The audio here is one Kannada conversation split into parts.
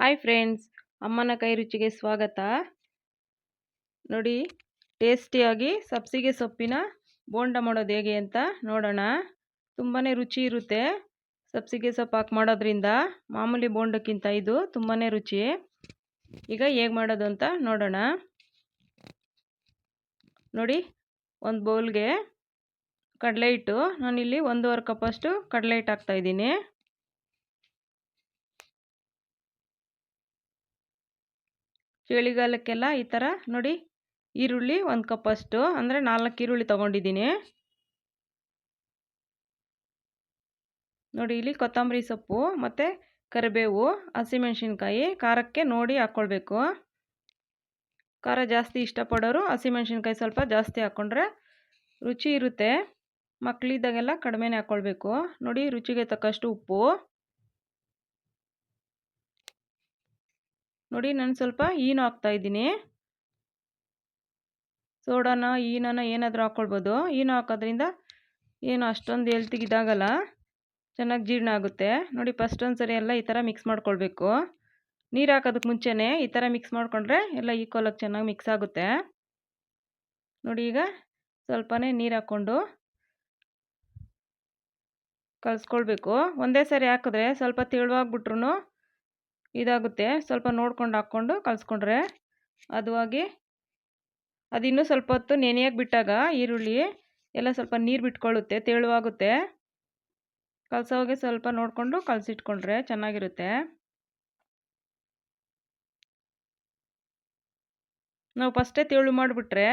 ಹಾಯ್ ಫ್ರೆಂಡ್ಸ್ ಅಮ್ಮನ ಕೈ ರುಚಿಗೆ ಸ್ವಾಗತ. ನೋಡಿ, ಟೇಸ್ಟಿಯಾಗಿ ಸಬ್ಸಿಗೆ ಸೊಪ್ಪಿನ ಬೋಂಡ ಮಾಡೋದು ಹೇಗೆ ಅಂತ ನೋಡೋಣ. ತುಂಬಾ ರುಚಿ ಇರುತ್ತೆ ಸಬ್ಸಿಗೆ ಸೊಪ್ಪು ಹಾಕಿ ಮಾಡೋದ್ರಿಂದ. ಮಾಮೂಲಿ ಬೋಂಡಕ್ಕಿಂತ ಇದು ತುಂಬಾ ರುಚಿ. ಈಗ ಹೇಗೆ ಮಾಡೋದು ಅಂತ ನೋಡೋಣ. ನೋಡಿ, ಒಂದು ಬೌಲ್ಗೆ ಕಡಲೆ ಹಿಟ್ಟು. ನಾನಿಲ್ಲಿ ಒಂದೂವರೆ ಕಪ್ಪಷ್ಟು ಕಡಲೆ ಹಿಟ್ಟು ಹಾಕ್ತಾಯಿದ್ದೀನಿ ಚಳಿಗಾಲಕ್ಕೆಲ್ಲ ಈ ಥರ ನೋಡಿ ಈರುಳ್ಳಿ ಒಂದು ಕಪ್ಪಷ್ಟು ಅಂದರೆ ನಾಲ್ಕು ಈರುಳ್ಳಿ ತೊಗೊಂಡಿದ್ದೀನಿ. ನೋಡಿ ಇಲ್ಲಿ ಕೊತ್ತಂಬರಿ ಸೊಪ್ಪು, ಮತ್ತು ಕರಿಬೇವು, ಹಸಿಮೆಣ್ಸಿನ್ಕಾಯಿ, ಖಾರಕ್ಕೆ ನೋಡಿ ಹಾಕ್ಕೊಳ್ಬೇಕು. ಖಾರ ಜಾಸ್ತಿ ಇಷ್ಟಪಡೋರು ಹಸಿಮೆಣ್ಸಿನ್ಕಾಯಿ ಸ್ವಲ್ಪ ಜಾಸ್ತಿ ಹಾಕ್ಕೊಂಡ್ರೆ ರುಚಿ ಇರುತ್ತೆ. ಮಕ್ಕಳಿದ್ದಾಗೆಲ್ಲ ಕಡಿಮೆನೇ ಹಾಕ್ಕೊಳ್ಬೇಕು. ನೋಡಿ ರುಚಿಗೆ ತಕ್ಕಷ್ಟು ಉಪ್ಪು. ನೋಡಿ ನಾನು ಸ್ವಲ್ಪ ಈನು ಹಾಕ್ತಾಯಿದ್ದೀನಿ ಸೋಡಾನ ಈನನ ಏನಾದರೂ ಹಾಕ್ಕೊಳ್ಬೋದು ಈನು ಹಾಕೋದ್ರಿಂದ ಏನು ಅಷ್ಟೊಂದು ಹೆಲ್ತಿಗೆ ಇದಾಗಲ್ಲ. ಚೆನ್ನಾಗಿ ಜೀರ್ಣ ಆಗುತ್ತೆ. ನೋಡಿ ಫಸ್ಟ್ ಒಂದು ಸರಿ ಎಲ್ಲ ಈ ಥರ ಮಿಕ್ಸ್ ಮಾಡ್ಕೊಳ್ಬೇಕು. ನೀರು ಹಾಕೋದಕ್ಕೆ ಮುಂಚೆನೇ ಈ ಥರ ಮಿಕ್ಸ್ ಮಾಡಿಕೊಂಡ್ರೆ ಎಲ್ಲ ಈಕ್ವಲಾಗಿ ಚೆನ್ನಾಗಿ ಮಿಕ್ಸ್ ಆಗುತ್ತೆ. ನೋಡಿ ಈಗ ಸ್ವಲ್ಪನೇ ನೀರು ಹಾಕ್ಕೊಂಡು ಕಲಿಸ್ಕೊಳ್ಬೇಕು. ಒಂದೇ ಸರಿ ಹಾಕಿದ್ರೆ ಸ್ವಲ್ಪ ತೆಳುವಾಗ್ಬಿಟ್ರು ಇದಾಗುತ್ತೆ. ಸ್ವಲ್ಪ ನೋಡ್ಕೊಂಡು ಹಾಕ್ಕೊಂಡು ಕಲಿಸ್ಕೊಂಡ್ರೆ ಅದುವಾಗಿ ಅದಿನ್ನೂ ಸ್ವಲ್ಪ ಹೊತ್ತು ನೆನೆಯಾಗಿ ಬಿಟ್ಟಾಗ ಈರುಳ್ಳಿ ಎಲ್ಲ ಸ್ವಲ್ಪ ನೀರು ಬಿಟ್ಕೊಳ್ಳುತ್ತೆ, ತೆಳುವಾಗುತ್ತೆ. ಕಲಸೋಗೆ ಸ್ವಲ್ಪ ನೋಡಿಕೊಂಡು ಕಲಸಿಟ್ಕೊಂಡ್ರೆ ಚೆನ್ನಾಗಿರುತ್ತೆ. ನಾವು ಫಸ್ಟೇ ತೆಳು ಮಾಡಿಬಿಟ್ರೆ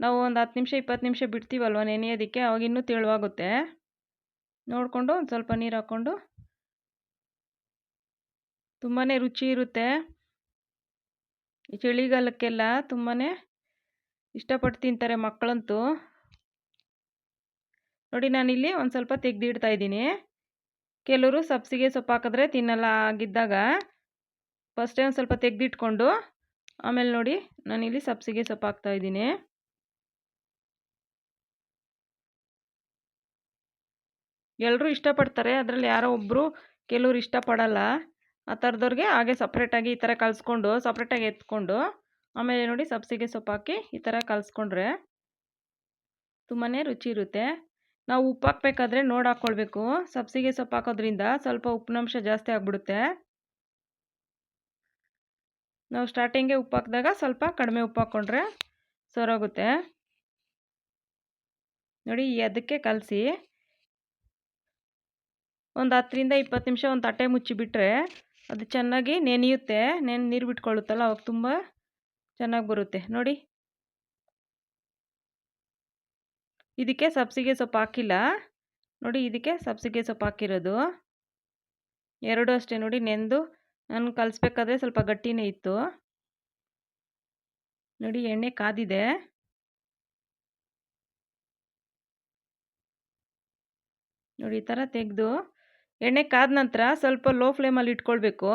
ನಾವು ಒಂದು ಹತ್ತು ನಿಮಿಷ, ಇಪ್ಪತ್ತು ನಿಮಿಷ ಬಿಡ್ತೀವಲ್ವ ನೆನೆಯೋದಕ್ಕೆ ಅವಾಗಿನ್ನೂ ತೆಳುವಾಗುತ್ತೆ. ನೋಡಿಕೊಂಡು ಒಂದು ಸ್ವಲ್ಪ ನೀರು ಹಾಕ್ಕೊಂಡು ತುಂಬಾ ರುಚಿ ಇರುತ್ತೆ. ಈ ಚಳಿಗಾಲಕ್ಕೆಲ್ಲ ತುಂಬಾ ಇಷ್ಟಪಟ್ಟು ತಿಂತಾರೆ ಮಕ್ಕಳಂತೂ. ನೋಡಿ, ನಾನಿಲ್ಲಿ ಒಂದು ಸ್ವಲ್ಪ ತೆಗೆದಿಡ್ತಾ ಇದ್ದೀನಿ. ಕೆಲವರು ಸಬ್ಸಿಗೆ ಸೊಪ್ಪು ಹಾಕಿದ್ರೆ ತಿನ್ನಲ್ಲ ಆಗಿದ್ದಾಗ ಫಸ್ಟೇ ಒಂದು ಸ್ವಲ್ಪ ತೆಗೆದಿಟ್ಕೊಂಡು ಆಮೇಲೆ ನೋಡಿ ನಾನಿಲ್ಲಿ ಸಬ್ಸಿಗೆ ಸೊಪ್ಪು ಹಾಕ್ತಾ ಇದ್ದೀನಿ. ಎಲ್ಲರೂ ಇಷ್ಟಪಡ್ತಾರೆ, ಅದರಲ್ಲಿ ಯಾರೋ ಒಬ್ಬರು ಕೆಲವರು ಇಷ್ಟಪಡಲ್ಲ. ಆ ಥರದವ್ರಿಗೆ ಹಾಗೆ ಸಪ್ರೇಟಾಗಿ ಈ ಥರ ಕಲಿಸ್ಕೊಂಡು, ಸಪ್ರೇಟಾಗಿ ಎತ್ಕೊಂಡು, ಆಮೇಲೆ ನೋಡಿ ಸಬ್ಸಿಗೆ ಸೊಪ್ಪು ಹಾಕಿ ಈ ಥರ ಕಲಿಸ್ಕೊಂಡ್ರೆ ತುಂಬಾ ರುಚಿ ಇರುತ್ತೆ. ನಾವು ಉಪ್ಪು ಹಾಕ್ಬೇಕಾದ್ರೆ ನೋಡಿ ಹಾಕ್ಕೊಳ್ಬೇಕು. ಸಬ್ಸಿಗೆ ಸೊಪ್ಪು ಹಾಕೋದ್ರಿಂದ ಸ್ವಲ್ಪ ಉಪ್ಪಿನಂಶ ಜಾಸ್ತಿ ಆಗಿಬಿಡುತ್ತೆ. ನಾವು ಸ್ಟಾರ್ಟಿಂಗೆ ಉಪ್ಪು ಹಾಕಿದಾಗ ಸ್ವಲ್ಪ ಕಡಿಮೆ ಉಪ್ಪು ಹಾಕ್ಕೊಂಡ್ರೆ ಸೊರೋಗುತ್ತೆ. ನೋಡಿ ಅದಕ್ಕೆ ಕಲಸಿ ಒಂದು ಹತ್ತರಿಂದ ಇಪ್ಪತ್ತು ನಿಮಿಷ ಒಂದು ತಟ್ಟೆ ಮುಚ್ಚಿಬಿಟ್ರೆ ಅದು ಚೆನ್ನಾಗಿ ನೆನೆಯುತ್ತೆ, ನೆನೆ, ನೀರು ಬಿಟ್ಕೊಳ್ಳುತ್ತಲ್ಲ, ಅವಾಗ ತುಂಬ ಚೆನ್ನಾಗಿ ಬರುತ್ತೆ. ನೋಡಿ. ಇದಕ್ಕೆ ಸಬ್ಸಿಗೆ ಸೊಪ್ಪು ಹಾಕಿಲ್ಲ. ನೋಡಿ, ಇದಕ್ಕೆ ಸಬ್ಸಿಗೆ ಸೊಪ್ಪು ಹಾಕಿರೋದು. ಎರಡು ಅಷ್ಟೇ, ನೋಡಿ, ನೆಂದು. ನಾನು ಕಲಿಸ್ಬೇಕಾದ್ರೆ ಸ್ವಲ್ಪ ಗಟ್ಟಿನೇ ಇತ್ತು. ನೋಡಿ, ಎಣ್ಣೆ ಕಾದಿದೆ. ನೋಡಿ, ಈ ಥರ ತೆಗೆದು ಎಣ್ಣೆ ಕಾದ ನಂತರ ಸ್ವಲ್ಪ ಲೋ ಫ್ಲೇಮಲ್ಲಿ ಇಟ್ಕೊಳ್ಬೇಕು.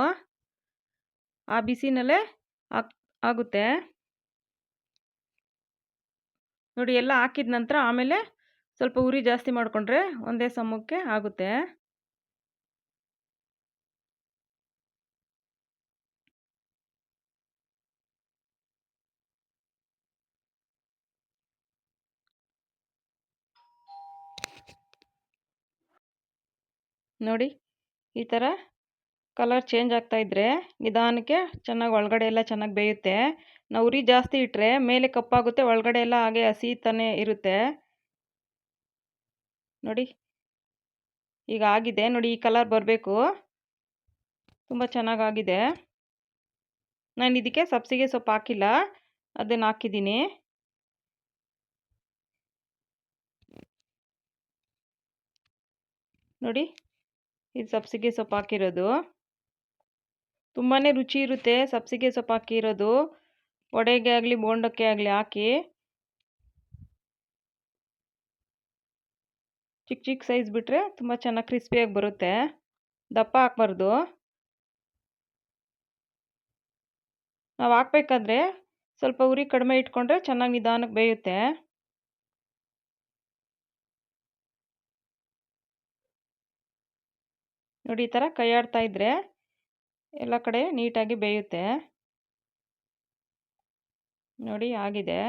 ಆ ಬಿಸಿನಲ್ಲೇ ಆಗುತ್ತೆ. ನೋಡಿ ಎಲ್ಲ ಹಾಕಿದ ನಂತರ ಆಮೇಲೆ ಸ್ವಲ್ಪ ಉರಿ ಜಾಸ್ತಿ ಮಾಡಿಕೊಂಡ್ರೆ ಒಂದೇ ಸಮಕ್ಕೆ ಆಗುತ್ತೆ. ನೋಡಿ, ಈ ಥರ ಕಲರ್ ಚೇಂಜ್ ಆಗ್ತಾ ಇದ್ದರೆ ನಿಧಾನಕ್ಕೆ ಚೆನ್ನಾಗಿ ಒಳಗಡೆ ಎಲ್ಲ ಚೆನ್ನಾಗಿ ಬೇಯುತ್ತೆ. ನಾವು ಉರಿ ಜಾಸ್ತಿ ಇಟ್ಟರೆ ಮೇಲೆ ಕಪ್ಪಾಗುತ್ತೆ, ಒಳಗಡೆ ಎಲ್ಲ ಹಾಗೆ ಹಸಿ ತಾನೇ ಇರುತ್ತೆ. ನೋಡಿ, ಈಗ ಆಗಿದೆ. ನೋಡಿ, ಈ ಕಲರ್ ಬರಬೇಕು. ತುಂಬ ಚೆನ್ನಾಗಾಗಿದೆ ನಾನು ಇದಕ್ಕೆ ಸಬ್ಸಿಗೆ ಸೊಪ್ಪು ಹಾಕಿಲ್ಲ. ಅದನ್ನು ಹಾಕಿದ್ದೀನಿ. ನೋಡಿ ಇದು ಸಬ್ಸಿಗೆ ಸೊಪ್ಪು ಹಾಕಿರೋದು. ತುಂಬಾ ರುಚಿ ಇರುತ್ತೆ ಸಬ್ಸಿಗೆ ಸೊಪ್ಪು ಹಾಕಿರೋದು. ವಡೆಗೆ ಆಗಲಿ, ಬೋಂಡಕ್ಕೆ ಆಗಲಿ ಹಾಕಿ. ಚಿಕ್ಕ ಚಿಕ್ಕ ಸೈಜ್ ಬಿಟ್ಟರೆ ತುಂಬ ಚೆನ್ನಾಗಿ ಕ್ರಿಸ್ಪಿಯಾಗಿ ಬರುತ್ತೆ. ದಪ್ಪ ಹಾಕ್ಬಾರ್ದು. ನಾವು ಹಾಕ್ಬೇಕಾದ್ರೆ ಸ್ವಲ್ಪ ಉರಿ ಕಡಿಮೆ ಇಟ್ಕೊಂಡ್ರೆ ಚೆನ್ನಾಗಿ ನಿಧಾನಕ್ಕೆ ಬೇಯುತ್ತೆ. ನೋಡಿ, ಈ ಥರ ಕೈ ಆಡ್ತಾ ಇದ್ದರೆ ಎಲ್ಲ ಕಡೆ ನೀಟಾಗಿ ಬೇಯುತ್ತೆ. ನೋಡಿ, ಆಗಿದೆ.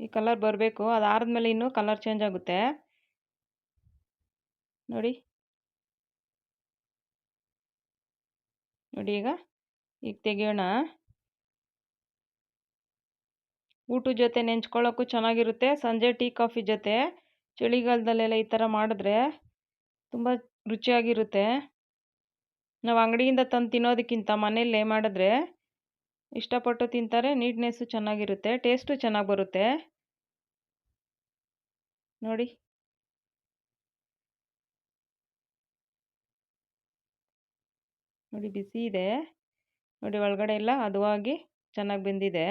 ಈ ಕಲರ್ ಬರಬೇಕು. ಅದು ಆರಿದ್ಮೇಲೆ ಇನ್ನೂ ಕಲರ್ ಚೇಂಜ್ ಆಗುತ್ತೆ. ನೋಡಿ. ನೋಡಿ ಈಗ ಈಗ ತೆಗಿಯೋಣ. ಊಟದ ಜೊತೆ ನೆಂಚ್ಕೊಳ್ಳೋಕ್ಕೂ ಚೆನ್ನಾಗಿರುತ್ತೆ. ಸಂಜೆ ಟೀ ಕಾಫಿ ಜೊತೆ. ಚಳಿಗಾಲದಲ್ಲೆಲ್ಲ ಈ ಥರ ಮಾಡಿದ್ರೆ ತುಂಬ ರುಚಿಯಾಗಿರುತ್ತೆ. ನಾವು ಅಂಗಡಿಯಿಂದ ತಂದು ತಿನ್ನೋದಕ್ಕಿಂತ ಮನೆಯಲ್ಲೇ ಮಾಡಿದ್ರೆ ಇಷ್ಟಪಟ್ಟು ತಿಂತಾರೆ, ನೀಟ್ನೆಸ್ಸು ಚೆನ್ನಾಗಿರುತ್ತೆ, ಟೇಸ್ಟು ಚೆನ್ನಾಗಿ ಬರುತ್ತೆ. ನೋಡಿ. ನೋಡಿ, ಬಿಸಿ ಇದೆ. ನೋಡಿ, ಒಳಗಡೆ ಎಲ್ಲ ಹದವಾಗಿ ಚೆನ್ನಾಗಿ ಬೆಂದಿದೆ.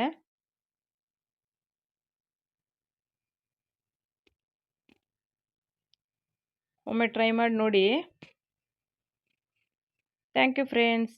ಒಮ್ಮೆ ಟ್ರೈ ಮಾಡಿ ನೋಡಿ. Thank you friends